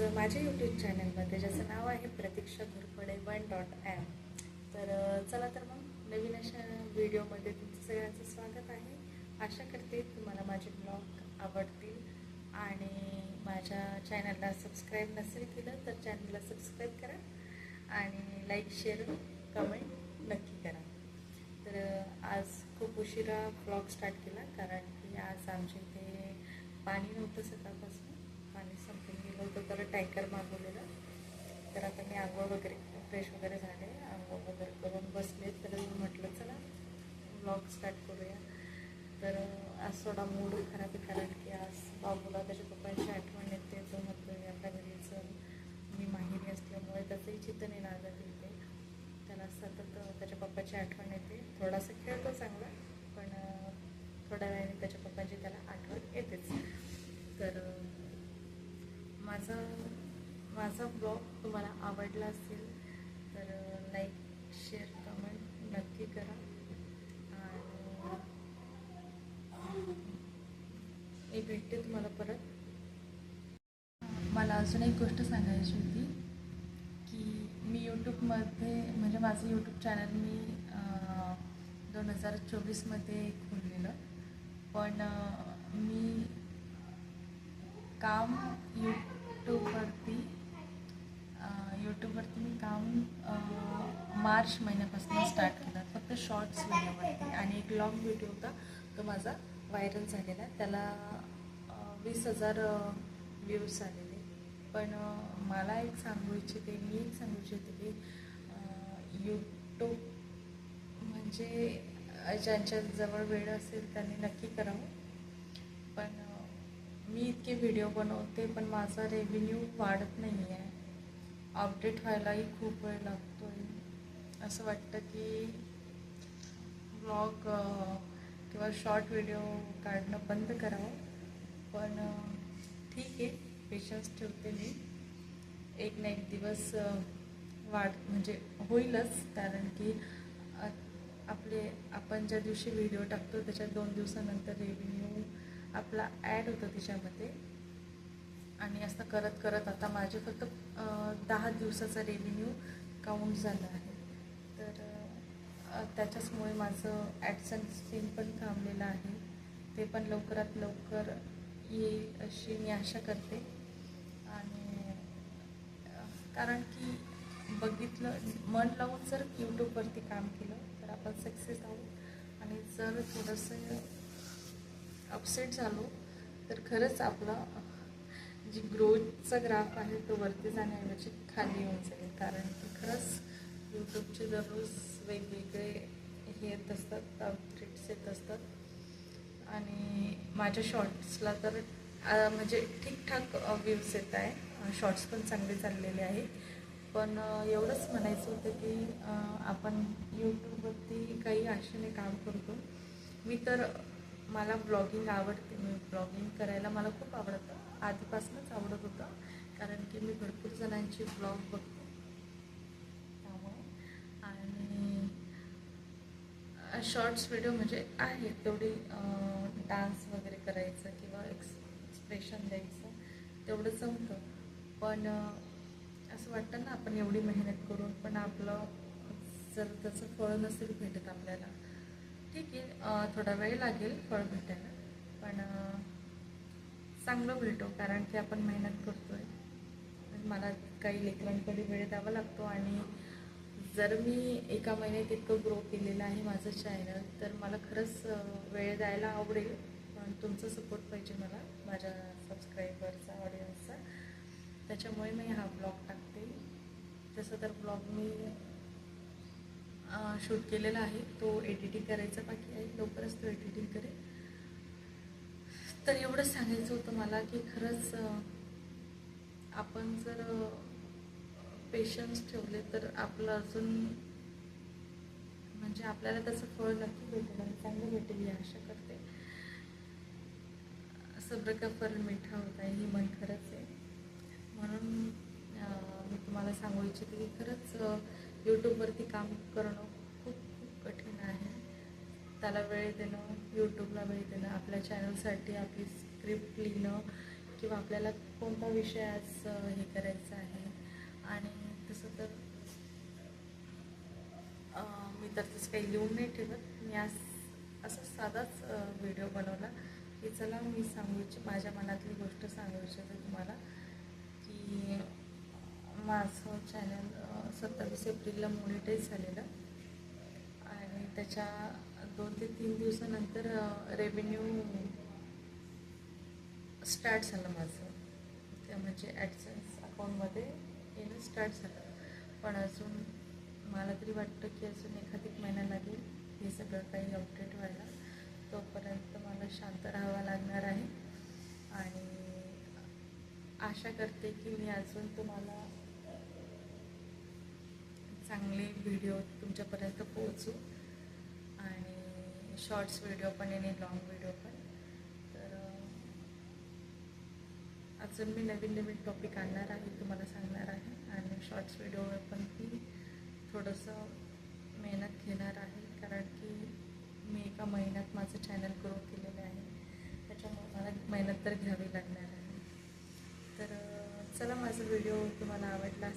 माझ्या यूट्यूब चॅनलमध्ये ज्याचं नाव आहे Pratiksha Ghorpade one dot am तर चला तर मग नवीन अशा व्हिडिओमध्ये तुमचं सगळ्यांचं स्वागत आहे. आशा करते तुम्हाला माझे ब्लॉग आवडतील आणि माझ्या चॅनलला सबस्क्राईब नसेल केलं तर चॅनलला सबस्क्राईब करा आणि लाईक शेअर कमेंट नक्की करा. तर आज खूप उशिरा ब्लॉग स्टार्ट केला कारण की आज आमच्या इथे पाणी नव्हतं सकाळपासून. पाणी संपून गेलं होतं त्याला टँकर मागवलेलं. तर आता मी आंघोळ वगैरे फ्रेश वगैरे झाले. आंघोळ वगैरे करून बसले तर म्हटलं चला ब्लॉग स्टार्ट करूया. तर आज थोडा मूड खराब आहे कारण की आज बाबूला त्याच्या पप्पांची आठवण येते. तो म्हणतो आपल्या घरी चल. मी माहिती असल्यामुळे त्याचंही चित्त नाही लागत इथे त्याला सतत त्याच्या पप्पाची आठवण येते. थोडासा खेळतो चांगला पण थोड्या वेळाने त्याच्या पप्पाची त्याला आठवण येतेच. तर माझा माझा ब्लॉग तुम्हाला आवडला असेल तर लाईक शेअर कमेंट नक्की करा. आणि मी भेटते तुम्हाला परत. मला अजून एक गोष्ट सांगायची होती की मी यूट्यूबमध्ये म्हणजे माझं यूट्यूब चॅनल मी दोन हजार चोवीसमध्ये खोललेलं. पण मी काम यू अं, यूट्यूबवरती मी काम अं, मार्च महिन्यापासून स्टार्ट केला. फक्त शॉर्ट्स व्हिडिओवरती आणि एक लॉंग व्हिडिओ होता. तो माझा व्हायरल झालेला. त्याला वीस हजार व्ह्यूज आलेले. पण मला एक सांगू इच्छिते मी एक सांगू इच्छिते की यूट्यूब म्हणजे ज्यांच्याजवळ ज्यांच्या जवळ वेळ असेल त्यांनी नक्की करावं. पण मी इतके व्हिडिओ बनवते पण माझा रेव्हेन्यू वाढत नाही आहे अपडेट व्हायलाही खूप वेळ लागतो आहे असं वाटतं की ब्लॉग किंवा शॉर्ट व्हिडिओ काढणं बंद करावं. पण ठीक आहे पेशन्स ठेवते मी. एक ना एक दिवस वाढ म्हणजे होईलच. कारण की आपले आपण ज्या दिवशी व्हिडिओ टाकतो त्याच्या दोन दिवसानंतर रेव्हेन्यू आपला ॲड होतं त्याच्यामध्ये आणि असं करत करत आता माझे फक्त दहा दिवसाचा रेव्हेन्यू काउंट झाला आहे. त्याच्याचमुळे माझं ॲडसन सीन पण थांबलेलं आहे. ते पण लवकरात लवकर येईल अशी मी आशा करते. आणि कारण की बघितलं मन लावून जर यूट्यूबवरती काम केलं तर आपण सक्सेस आहोत. आणि जर थोडंसं अपसेट झालो तर खरंच आपला जी ग्रोथचा ग्राफ आहे तो वरती जाण्याऐवजी खाली येऊन जाईल. कारण की खरंच यूट्यूबचे दररोज वेगवेगळे हे येत असतात अपडेट्स येत असतात. आणि माझ्या शॉर्ट्सला तर म्हणजे ठीकठाक व्ह्यूज येत आहे. शॉर्ट्स पण चांगले चाललेले आहे. पण एवढंच म्हणायचं होतं की आपण यूट्यूबवरती काही आशेने काम करतो. मी तर मला ब्लॉगिंग आवडते. मी ब्लॉगिंग करायला मला खूप आवडतं. आधीपासूनच आवडत होतं. कारण की मी भरपूर जणांची ब्लॉग बघते त्यामुळे आणि शॉर्ट्स व्हिडिओ म्हणजे आहे तेवढी डान्स वगैरे करायचं किंवा एक्स एक्सप्रेशन द्यायचं तेवढं जमतं. पण असं वाटतं ना आपण एवढी मेहनत करून पण आपलं जर त्याचं फळ नसेल भेटत आपल्याला ठीक आहे थोडा वेळ लागेल फळ भेटायला. पण चांगलं भेटो कारण की आपण मेहनत करतो आहे मला काही लेकरांकडे वेळ द्यावा लागतो आणि जर मी एका महिन्यात इतकं ग्रो केलेलं आहे माझं चॅनल तर मला खरंच वेळ द्यायला आवडेल. पण तुमचा सपोर्ट पाहिजे मला माझ्या सबस्क्रायबरचा ऑडियन्सचा त्याच्यामुळे मी हा ब्लॉग टाकते. तसं तर ब्लॉग मी शूट केलेला आहे तो एडिटिंग करायचा बाकी आहे. लवकरच तो एडिटिंग करेल तर एवढंच सांगायचं होतं मला की खरंच आपण जर पेशन्स ठेवले तर आपलं अजून म्हणजे आपल्याला त्याचं फळ नक्की भेटेल आणि चांगलं भेटेल ही आशा करते. सब्र का फल मिठा होता आहे ही मन खरंच आहे. म्हणून मी तुम्हाला सांगू इच्छिते की खरंच यूट्यूबवरती काम करणं खूप खूप कठीण आहे. त्याला वेळ देणं यूट्यूबला वेळ देणं आपल्या चॅनलसाठी आपली स्क्रिप्ट लिहिणं किंवा आपल्याला कोणता विषय आज हे करायचा आहे. आणि तसं तर मी तर तसं काही लिहून नाही ठेवत. मी आज असा साधाच व्हिडिओ बनवला की चला मी सांगू इच्छित माझ्या मनातली गोष्ट सांगू इच्छिते तुम्हाला की माझं चॅनल सत्तावीस एप्रिलला मोनिटाईज झालेलं आणि त्याच्या दोन ते तीन दिवसानंतर रेव्हेन्यू स्टार्ट झालं माझं. त्या म्हणजे ॲडसन्स अकाउंटमध्ये येणं स्टार्ट झालं. पण अजून मला तरी वाटतं की अजून एखादी महिना लागेल हे सगळं काही अपडेट व्हायला. तोपर्यंत मला शांत राहावं लागणार आहे. आणि आशा करते की मी अजून तुम्हाला चांगले व्हिडिओ तुमच्यापर्यंत पोहोचू. आणि शॉर्ट्स व्हिडिओ पण आणि लॉंग व्हिडिओ पण. तर अजून मी नवीन नवीन टॉपिक आणणार आहे तुम्हाला सांगणार आहे. आणि शॉर्ट्स व्हिडिओवर पण ती थोडंसं मेहनत घेणार आहे. कारण की मी एका महिन्यात माझं चॅनल ग्रो केलेलं आहे. त्याच्यामुळे मला मेहनत तर घ्यावी लागणार आहे. तर चला माझा व्हिडिओ तुम्हाला आवडला